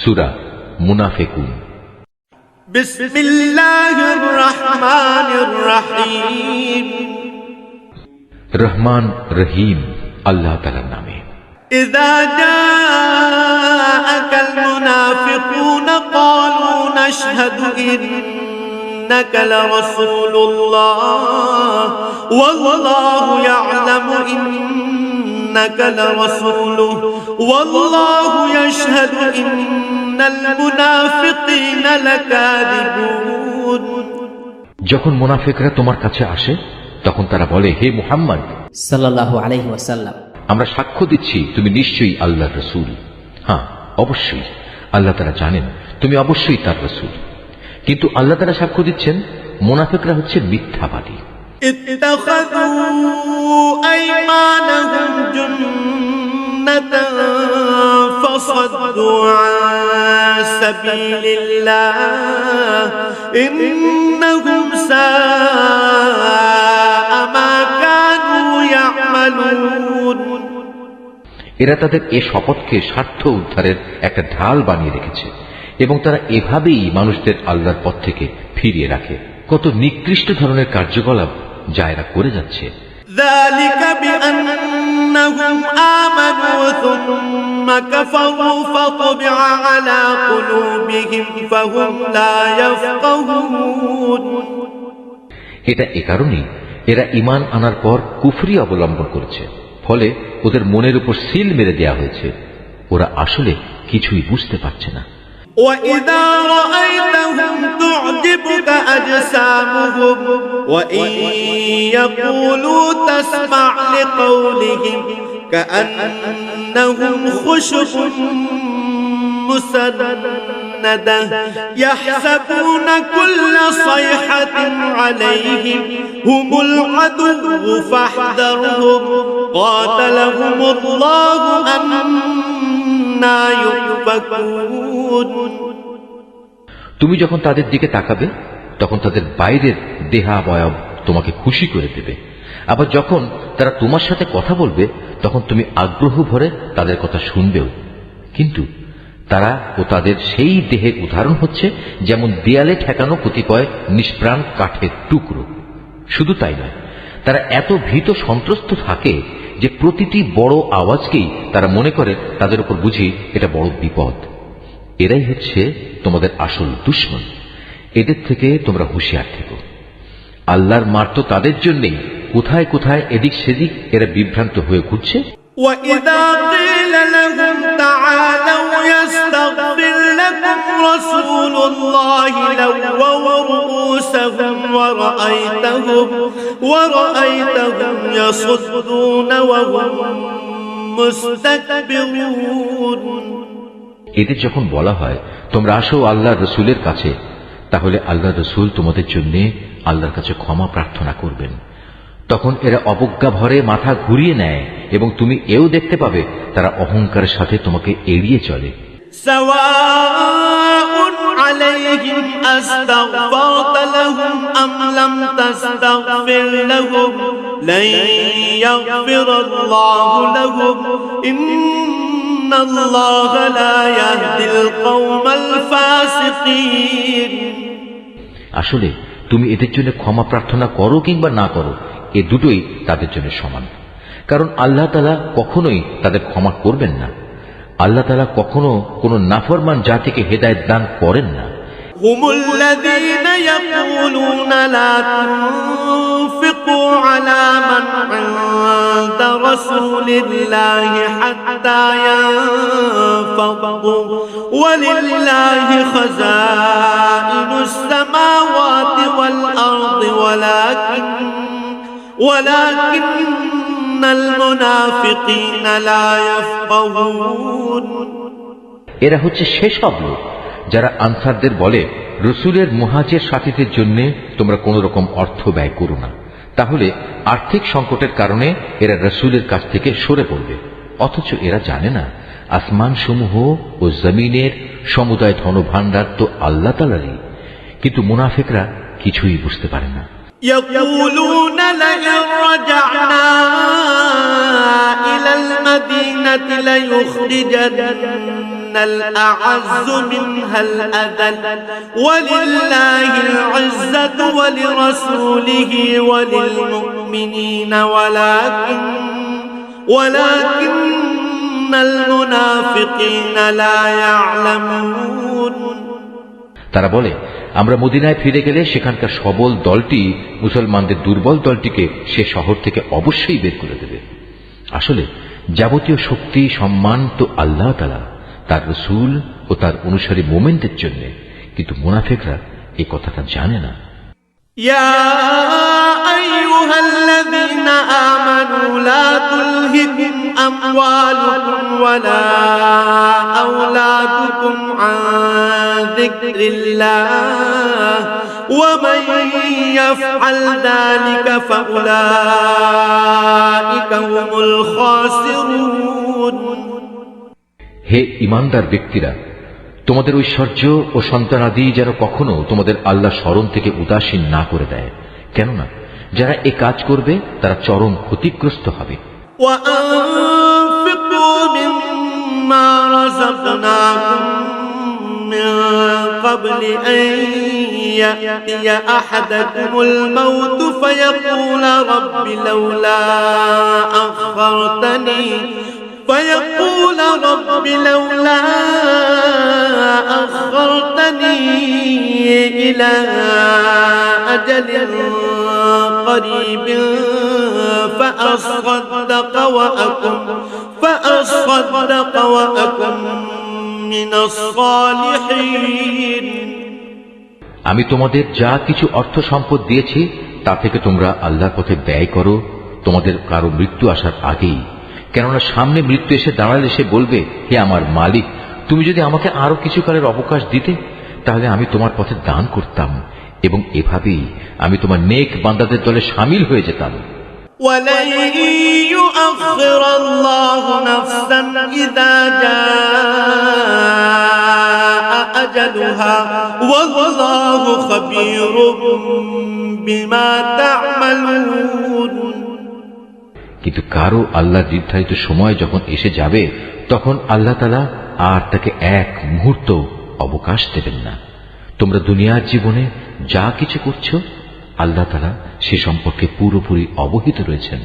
সুরা মুনাফেকুন بسم الله الرحمن الرحيم রহমান রহিম আল্লাহ তালার নামে إذا جاءك المنافقون قالوا نشهد إنك لرسول الله والله يعلم إنك لرسوله والله يشهد إن المنافقين لكاذبون যখন মুনাফেকরা তোমার কাছে আসে তখন তারা বলে হে মুহাম্মদ সাল্লাল্লাহু আলাইহি ওয়াসাল্লাম আমরা সাক্ষ্য দিচ্ছি তুমি নিশ্চয়ই আল্লাহর রসুল হ্যাঁ অবশ্যই আল্লাহ তারা জানেন তুমি অবশ্যই তার রসুল কিন্তু আল্লাহ তারা সাক্ষ্য দিচ্ছেন মোনাফেকরা হচ্ছে মিথ্যাবাদী اتخذوا أيمانهم جنة فصدوا عن سبيل الله إنهم ساء ما كانوا يعملون এরা তাদের এ শপথকে স্বার্থ উদ্ধারের একটা ঢাল বানিয়ে রেখেছে এবং তারা এভাবেই মানুষদের আল্লাহর পথ থেকে ফিরিয়ে রাখে কত নিকৃষ্ট ধরনের কার্যকলাপ যা এরা করে যাচ্ছে ذلك بأنهم آمنوا ثم كفروا فطبع على قلوبهم فهم لا يفقهون এটা এ কারণেই এরা ইমান আনার পর কুফরি অবলম্বন করেছে ফলে ওদের মনের উপর সিল মেরে দেয়া হয়েছে ওরা আসলে কিছুই বুঝতে পারছে না وإذا رأيتهم تعجبك أجسامهم وإن يقولوا تسمع لقولهم كأنهم خشب مسندة يحسبون كل صيحة عليهم هم العدو فاحذرهم قاتلهم الله أنا يؤفكون তুমি যখন তাদের দিকে তাকাবে, তখন তাদের বাইরের দেহাবয়ব তোমাকে খুশি করে দেবে। আবার যখন তারা তোমার সাথে কথা বলবে, তখন তুমি আগ্রহ ভরে তাদের কথা শুনবেও। কিন্তু তারা ও তাদের সেই দেহের উদাহরণ হচ্ছে, যেমন দেয়ালে ঠেকানো কতিপয় নিষ্প্রাণ কাঠের টুকরো। শুধু তাই নয় তারা এত ভীত সন্ত্রস্ত থাকে যে প্রতিটি বড় আওয়াজকেই তারা মনে করে তাদের উপর বুঝি এটা বড় বিপদ এরাই হচ্ছে তোমাদের আসল দুশ্মন এদের থেকে তোমরা হুঁশিয়ার থেকো আল্লাহর মার তো তাদের জন্যেই কোথায় কোথায় এদিক সেদিক এরা বিভ্রান্ত হয়ে ঘুরছে وإذا قيل لهم تعالوا يستغفر لكم رسول الله لووا رؤوسهم ورأيتهم ورأيتهم يصدون وهم مستكبرون এদের যখন বলা হয় তোমরা আসো আল্লাহ রসুলের কাছে তাহলে আল্লাহ রসুল তোমাদের জন্য আল্লাহর কাছে ক্ষমা প্রার্থনা করবেন তখন এরা অবজ্ঞা ভরে মাথা ঘুরিয়ে নেয় এবং তুমি এও দেখতে পাবে তারা অহংকারের সাথে তোমাকে এড়িয়ে চলে سواء عليهم أستغفرت لهم أم لم تستغفر لهم لن يغفر الله لهم إن الله لا يهدي القوم الفاسقين আসলে তুমি এদের জন্য ক্ষমা প্রার্থনা করো কিংবা না করো এ দুটোই তাদের জন্য সমান কারণ আল্লাহ তালা কখনোই তাদের ক্ষমা করবেন না আল্লাহ তালা কখনো কোনো নাফরমান জাতিকে হেদায়ত দান করেন না هم الذين يقولون لا تنفقوا على من عند رسول الله حتى ينفضوا ولله خزائن السماوات والأرض ولكن ولكن المنافقين لا يفقهون এরা হচ্ছে সেসব লোক যারা আনসারদের বলে রসুলের মুহাজের সাথীদের জন্য তোমরা কোন রকম অর্থ ব্যয় করো না তাহলে আর্থিক সংকটের কারণে এরা রসুলের কাছ থেকে সরে পড়বে অথচ এরা জানে না আসমান সমূহ ও জমিনের সমুদায় ধনভাণ্ডার তো আল্লাহ তালারই কিন্তু মুনাফেকরা কিছুই বুঝতে পারে না يقولون لئن رجعنا إلى المدينة ليخرجن الأعز منها الأذل ولله العزة ولرسوله وللمؤمنين ولكن ولكن المنافقين لا يعلمون তারা বলে আমরা মদিনায় ফিরে গেলে সেখানকার সবল দলটি মুসলমানদের দুর্বল দলটিকে সে শহর থেকে অবশ্যই বের করে দেবে আসলে যাবতীয় শক্তি সম্মান তো আল্লাহ তালা তার রসুল ও তার অনুসারী মোমেন্টের জন্য কিন্তু মুনাফেকরা এই কথাটা জানে না يا أيها الذين آمنوا لا تلهكم أموالكم ولا أولادكم عن ذكر الله ومن يفعل ذلك فأولئك هم الخاسرون হে ইমানদার ব্যক্তিরা তোমাদের ঐশ্বর্য ও সন্তানাদি যেন কখনো তোমাদের আল্লাহ স্মরণ থেকে উদাসীন না করে দেয় কেননা যারা এ কাজ করবে তারা চরম ক্ষতিগ্রস্ত হবে وأنفقوا مما رزقناكم من قبل أن يأتي أحدكم الموت فيقول رب لولا أخرتني فيقول رب لولا أخرتني إلى أجل قريب فأصدق وأكن فأصدق وأكن আমি তোমাদের যা কিছু অর্থ সম্পদ দিয়েছি তা থেকে তোমরা আল্লাহর পথে ব্যয় করো তোমাদের কারো মৃত্যু আসার আগেই কেননা সামনে মৃত্যু এসে দাঁড়ালে সে বলবে হে আমার মালিক তুমি যদি আমাকে আরো কিছু কালের অবকাশ দিতে তাহলে আমি তোমার পথে দান করতাম এবং এভাবেই আমি তোমার নেক বান্দাদের দলে সামিল হয়ে যেতাম ولن يؤخر الله نفسا إذا جاء أجلها والله خبير بما تعملون কিন্তু কারো আল্লাহ নির্ধারিত সময় যখন এসে যাবে তখন আল্লাহ তালা আর তাকে এক মুহূর্ত অবকাশ দেবেন না তোমরা দুনিয়ার জীবনে যা কিছু করছো আল্লাহ তালা সে সম্পর্কে পুরোপুরি অবহিত রয়েছেন